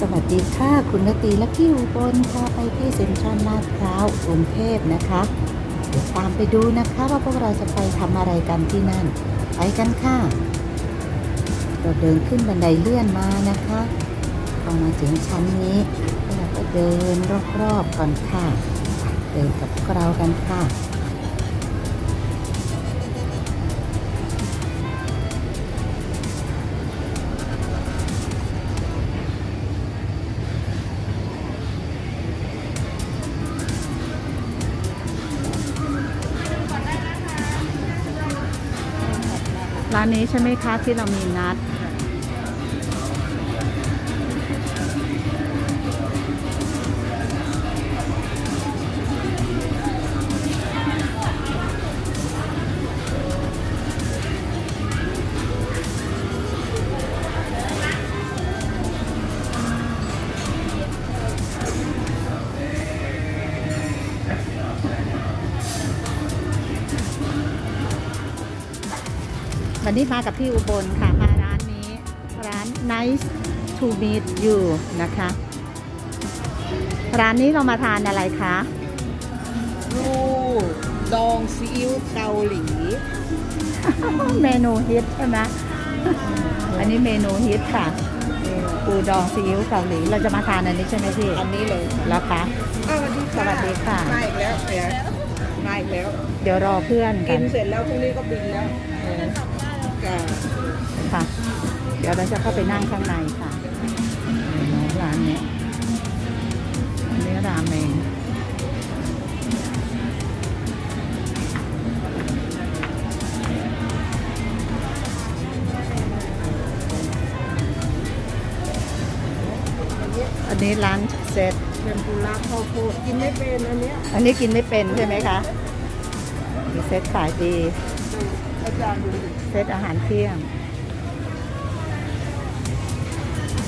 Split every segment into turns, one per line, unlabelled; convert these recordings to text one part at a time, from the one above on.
สวัสดีค่ะ คุณนตีและพี่อุบลค่ะไปที่เซ็นทรัลลาดพร้าวกรุงเทพนะคะเดี๋ยวตามไปดูนะคะว่าพวกเราจะไปทำอะไรกันที่นั่น ไปกันค่ะ เราเดินขึ้นบันไดเลื่อนมานะคะพอมาถึงชั้นนี้เราก็เดินรอบๆก่อนค่ะ เดินกับพวกเรากันค่ะานนี้ใช่ไหมคะที่เรามีนัด วันนี้มากับพี่อุบลค่ะ มาร้านนี้ ร้าน Nice to meet you นะคะ ร้านนี้เรามาทานอะไรคะ
รูดองซีอิ๊วเกาหลี
เมนูฮิตใช่ไหมอันนี้เมนูฮิตค่ะปูดองซีอิ๊วเกาหลี เราจะมาทานอันนี้ใช่ไหมพี่
อันนี้เลย
แล้วคะ
อ้าวสวัสดีค่ะ
สวัสดีค่ะ
มาอีกแล้วเดี๋ยวมาอีกแล้ว
เดี๋ยวรอเพื่อน
กิ
กัน
นเสร็จแล้วพรุ่งนี้ก็บินแล้วเออจ้ะ
ค่ะ เดี๋ยวเราจะเข้าไปนั่งข้างในค่ะร้านนี้อันนี้รามเองอันนี้ร้านเซต
เทมปุระข้าวโพดกินไม่เป็นอันเนี้ย
อันนี้กินไม่เป็นใช่ไหมคะมีเซตขายดี เซตอาหารเที่ยง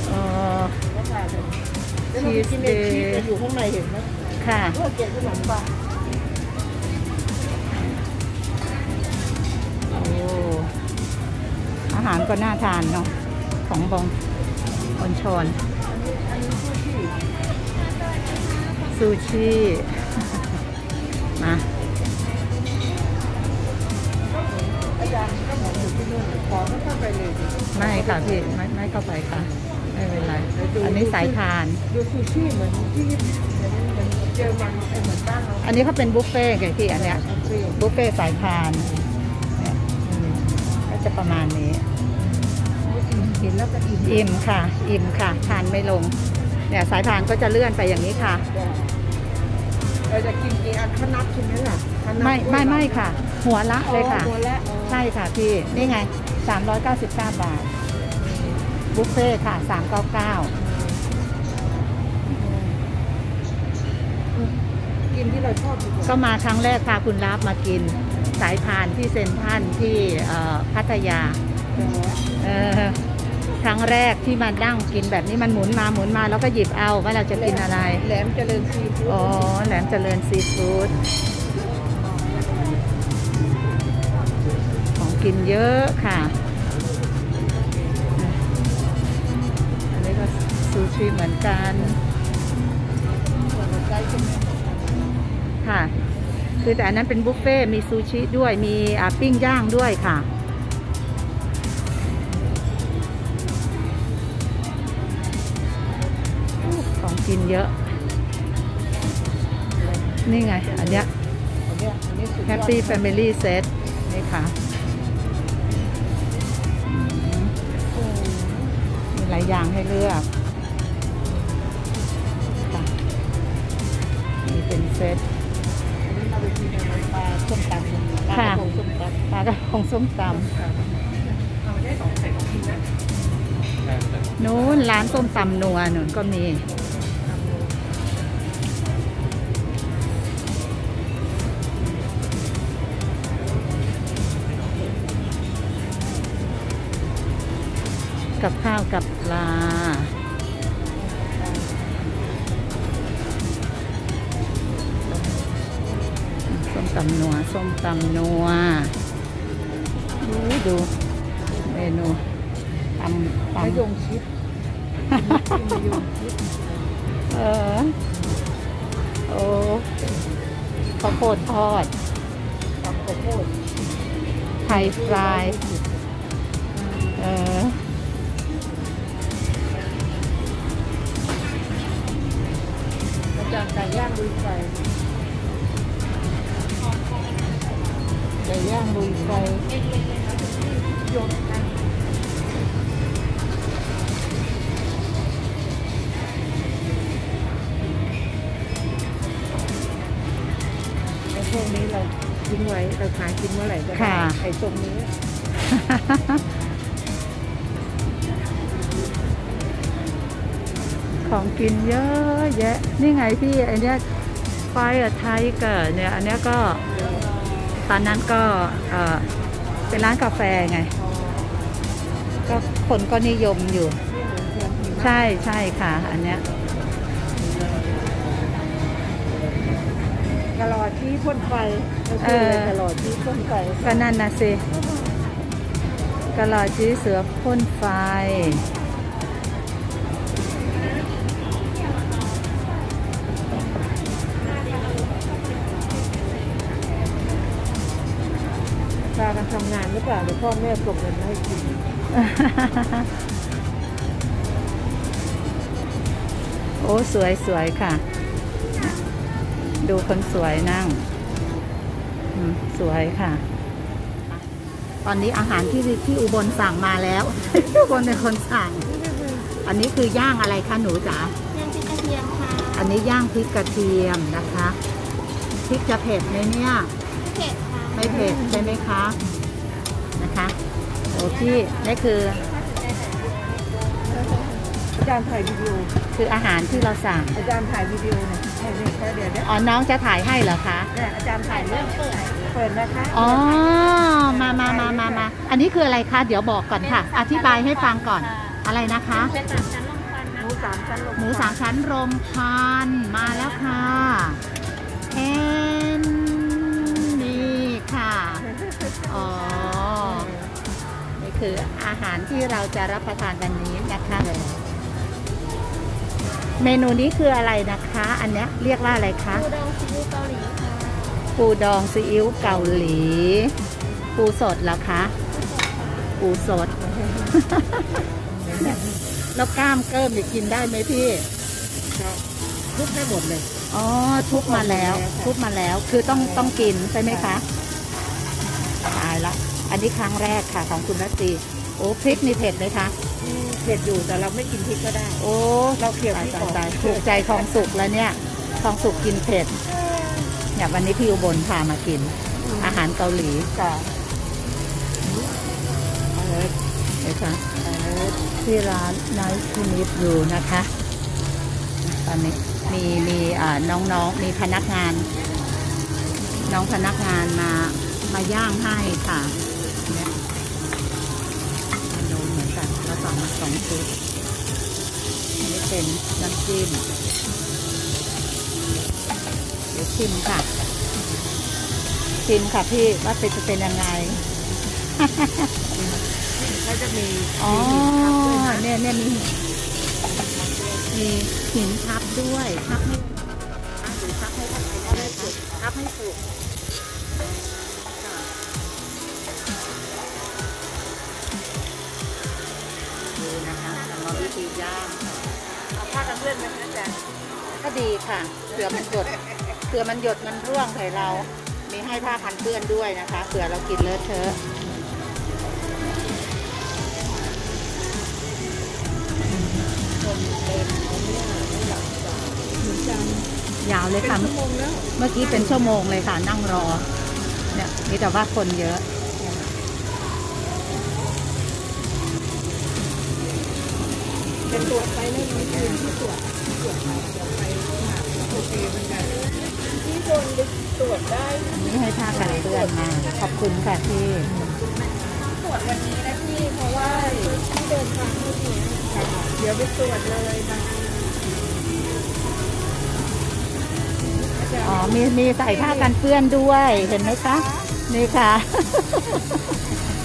เอ่อ
ว่าทานเลยแล้วมันกินเองชีสจะอยู่ข้างในเห็นไหม
ค่ะ
เพื่อเก็บขนมปัง
โอ้อาหารก็น่าทานเนาะของบองบนช
อนซูชิ
มา
ก็เหมือนอยู่ที่นู่นขอไม่เข้าไปเลยดิ
ไม่ค่ะพี่ไม่ไม่เข้าไปค่ะ ไม่เป็นไร อันนี้สายทาน
ดูซูชิเหมือนที่เหมือนเหมือนเจอมันไอเหมือนบ้านเรา
อันนี้เขาเป็นบุฟเฟ่ต์ไงพี่อันเนี้ย
โอเค
บุฟเฟ่ต์สายทานเนี่ยอืมก็จะประมาณนี้
กินแล้วก็อิ่ม
อิ่มค่ะ อิ่มค่ะ ทานไม่ลง เนี่ยสายทานก็จะเลื่อนไปอย่างนี้ค่ะ
เราจะกินกี่อันขนับใช่ไหมล่ะขนับ
ไม่ไม่ไม่ค่ะ หัวละเลยค่ะ
อ๋อตัวละ
ใช่ค่ะพี่ นี่ไง 399 บาท บุฟเฟ่ต์ค่ะ 399
กินที่เราชอบดีกว่า
ก็มาครั้งแรกพาคุณรับมากิน สายพานที่เซนทรันที่เอ่อพัทยา เออค รั้งแรกที่มานั่งกินแบบนี้มันหมุนมาหมุนมาแล้วก็หยิบเอาว่าเราจะกินอะไร
แหลมเจริญซีฟู้ด
อ๋อแหลมเจริญซีฟู้ดของกินเยอะค่ะ อันนี้ก็ซูชิเหมือนกัน
ใจใช่ไหม
ค่ะ คือแต่อันนั้นเป็นบุฟเฟ่ต์มีซูชิด้วย มีอ่าปิ้งย่างด้วยค่ะ นเยอะ นี่ไง อันเนี้ย
อันเนี้ยอันนี้สุดยอด
Happy Family Set นี่ค่ะอืม
โอ้
มีหลายอย่างให้เลือกค่ะนี่เป็นเซต
อันนี้เราไปกินในปลาส้มตำปลา
ค่ะ
ผงส้มตำ
ปลากระพงส้มต
เอาได้สองใส่ของกินนะำ
นู้นร้านส้มตำนัวหนุนก็มี กับข้าวกับปลา ส้มตำนัว ส้มตำนัว ดูดูเมนูตำ
มะย
ตำ
งชิดมายงชิด
เออ โอ้ข้าวโพดทอด
กับข้าวโพด
ไทยฟรายเออ
จารย์ไก่ย่างลุยไฟไก่ย่างลุยไฟโยนกันไอ้พวกนี้เราทิ้งไว้เราขายกินเมื่อไหร่ก็ได้
ค่ะ
ไอ้ตรงนี้
กินเยอะแยะ นี่ไงพี่ไอเนี้ยไฟไทยเกิดเนี่ย อันเนี้ยก็ ตอนนั้นก็เออเป็นร้านกาแฟไง ก็คนก็นิยมอยู่
ที่หมูเทียมหิมะ
ใช่ใช่ค่ะ อันเนี้ย
กระหลอดที่พ่นไฟเราชื่ออะไรกระหลอดที่พ่นไฟ
ก็นั่นนะสิกะลอจีเสือพ่นไฟ
ทำงานหรือเปล่าเดี๋ยวพ่อแม่ส่งเงินมาให้กิน
โอ้สวยสวยค่ะ ดูคนสวยนั่งอืมสวยค่ะ ตอนนี้อาหารที่ที่อุบลสั่งมาแล้ว อุบลเป็นคนสั่ง อันนี้คือย่างอะไรคะหนูจ๋า
ย่างพริกกระเทียมค่ะ
อันนี้ย่างพริกกระเทียมนะคะพริกจะเผ็ดไหมเนี่ย
เผ็ดค่ะ
ไม่เผ็ดใช่ไหมคะ นะคะโอ้พี่นี่คือ
อาจารย์ถ่ายวิดีโอ
คืออาหารที่เราสั่ง
อาจารย์ถ่ายวิดีโอหนะให้เดี๋ยวเดี๋ยวเดี๋ยว
อ๋อน้องจะถ่ายให้เหรอคะ
เนี่ยอาจารย์ถ่ายเรื่อง
เปิด
เปิดนะคะ
อ๋อมามามามามาอันนี้คืออะไรคะเดี๋ยวบอกก่อนค่ะ อธิบายให้ฟังก่อนอะไรนะคะ
เป็นสามชั้นลงควัน
ห
นะ
มูสามชั้นลง
หมูสามชั้นรมควันมาแล้วค่ะ อาหารที่เราจะรับประทานวันนี้นะคะเมนูนี้คืออะไรนะคะ อันเนี้ยเรียกว่าอะไรคะ
ปูดองซีอิ๊วเกาหลีค่ะ
ปูดองซีอิ๊วเกาหลี ปูสดเหรอคะ ปูสด แล้วกล้ามเกิมเนี่ยกินได้ไหมพี่
ทุกให้หมดเลย
อ๋อ ทุบมาแล้ว ทุบมาแล้ว คือต้องต้องกินใช่ไหมคะ ตายละ อันนี้ครั้งแรกค่ะของคุณรัตตี โอ้พริกนี่เผ็ดไหมคะ
อืมเผ็ดอยู่แต่เราไม่กินพริกก็ได้
โอ้
เราเคี่ยว
ตาย
พริก
ตาย
ออก
ตายถูกใจทองสุกแล้วเนี่ยทองสุกกินเผ็ดเนี่ยวันนี้พี่อุบลพามากิน อาหารเกาหลี
ค่ะเออ
นะคะ
เออ
ที่ร้าน Nice to meet you นะคะ ตอนนี้มีมีอ่าน้องๆมีพนักงาน น้องพนักงานมามาย่างให้ค่ะ มาสองชุดอันนี้เป็นน้ำจิ้มเดี๋ยวชิมค่ะ ชิมค่ะพี่ว่าเป็นจะเป็นยังไง
เขาจะมี
อ๋อเนี่ยเนี่ยมีมีหินทับด้วยทับให้ทับหรือทับให้ทับให้สุกทับให้สุก ย่างค่ะ
เอาผ้ากันเพื่อนไหมคะอาจารย์
ก็ดีค่ะเผื่อมันหยดเผื่อมันหยดมันร่วงใส่เรา มีให้ผ้าพันเปื้อนด้วยนะคะเผื่อเรากินเลอะเทอะยาวเลย
เป็น
ค่ะ
ชั่วโมงแล้ว
เมื่อกี้เป็นชั่วโมงเลยค่ะนั่งรอ เนี่ยมีแต่ว่าคนเยอะ
เป็นตรวจไปไม่มีคืนที่ตรวจตรวจไปเดี๋ยวไปหาโอเคเหมือนกันที่โดนตรวจได้
นนี้ให้ผ้ากันเปื้อนมา ขอบคุณค่ะพี่
ตรวจวันนี้นะพี่เพราะว่าที่เดินทางไม่ดี
ค่ะเดี๋ยวไปตรวจเลยนะอาจารย์
อ๋อมีมีใส่ผ้ากันเปื้อนด้วยเห็นไหมคะนี่ค่ะ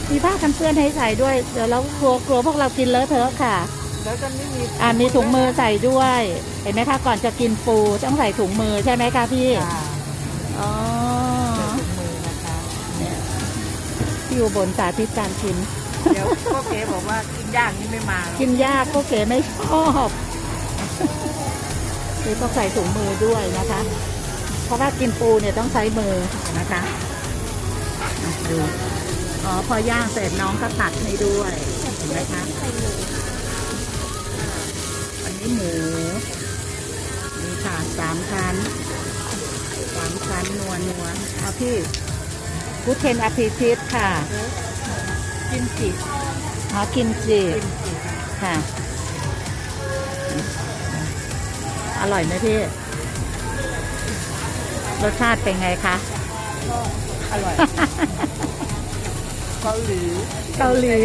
มีผ้ากันเปื้อนให้ใส่ด้วย เดี๋ยวเรากลัวกลัวพวกเรากินเลอะเทอะค่ะ
แล้วจะไม่มี
อ่ามีถุงมือใส่ด้วย เห็นไหมคะก่อนจะกินปูต้องใส่ถุงมือใช่ไหมคะพี่
ค่ะ
อ๋อ
ใส่ถุงมือนะคะ
เนี่ยพี่อุบลสาธิตการกิน
เดี๋ยวพ่อเก๋บอกว่ากินย่างนี่ไม่มา
กินยากก็เก๋ไม่ชอบเลยต้องใส่ถุงมือด้วยนะคะ เพราะว่ากินปูเนี่ยต้องใช้มือนะคะอะดู อ๋อพอย่างเสร็จน้องก็ตัดให้ด้วยเห็นไหมคะ
ใส่หมู
อั นนี้หมู นี่ค่ะสามชั้นสามชั้นนัวนัวเอาพี่กูเทนอภิชิตค่ะ
กินจิ
อ๋อกิมจิ
กินจิ
ค่ะ อร่อยไหมพี่ รสชาติเป็นไงคะ
ก็อร่อย เกาหลี
เกาหลี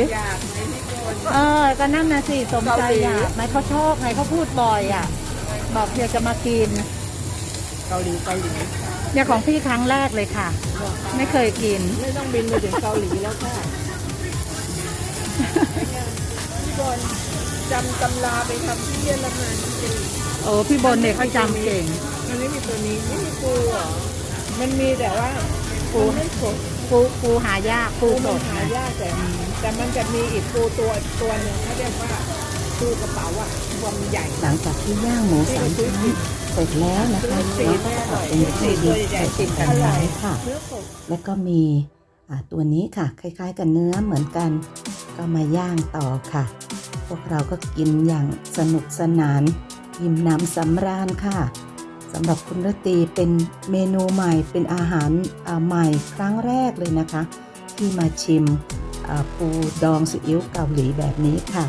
อยากไหมพี่โกน
เออ ก็นั่นนะสิสมใจ
เกาหลี
อยากไหมเขาชอบไงเขาพูดบ่อยอะ บอกอยากจะมากิน
เกาหลีเกาหลี
เนี่ยของพี่ครั้งแรกเลยค่ะ ไม่เคยกิน
ไม่ต้องบินไปถึงเกาหลีแล้วค่ะพี่โกนจำตำราไปทำที่เยอรมันจริง
โอ้พี่บนเนี่ยเขาจำเก่ง
มันไม่มีตัวนี้ไม่มีปูเหรอมันมีแต่ว่าปูไม่สด
ปูปูหายากปู
ปู
ส
มัน
ด
หา
นะ
ยากแต่แต่มันจะมีอีกปูตัวตัวหนึ่งเขาเรียกว่าปูกระเป๋าอะความใหญ่
หลังจากที่ย่างหมูสามชั้นเสร็จแล้วนะคะน้องก็จะตัดเป็นที่ดีใส่ถุงกันไว้ค่ะ
เนื้อสด
แล้วก็มีอ่าตัวนี้ค่ะ คล้ายๆกับเนื้อเหมือนกัน ก็มาย่างต่อค่ะ พวกเราก็กินอย่างสนุกสนาน ยิ้มน้ำสำราญค่ะ สำหรับคุณรตีเป็นเมนูใหม่เป็นอาหารใหม่ครั้งแรกเลยนะคะ ที่มาชิมปูดองซีอิ๊วเกาหลีแบบนี้ค่ะ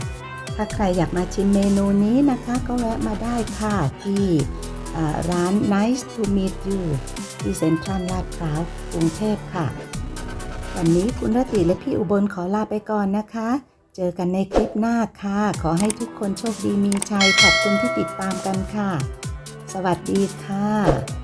ถ้าใครอยากมาชิมเมนูนี้นะคะ ก็แวะมาได้ค่ะที่ร้าน Nice to meet you ที่เซ็นทรัลลาดพร้าวกรุงเทพค่ะ วันนี้คุณรติและพี่อุบลขอลาไปก่อนนะคะ เจอกันในคลิปหน้าค่ะ ขอให้ทุกคนโชคดีมีชัย ขอบคุณที่ติดตามกันค่ะ สวัสดีค่ะ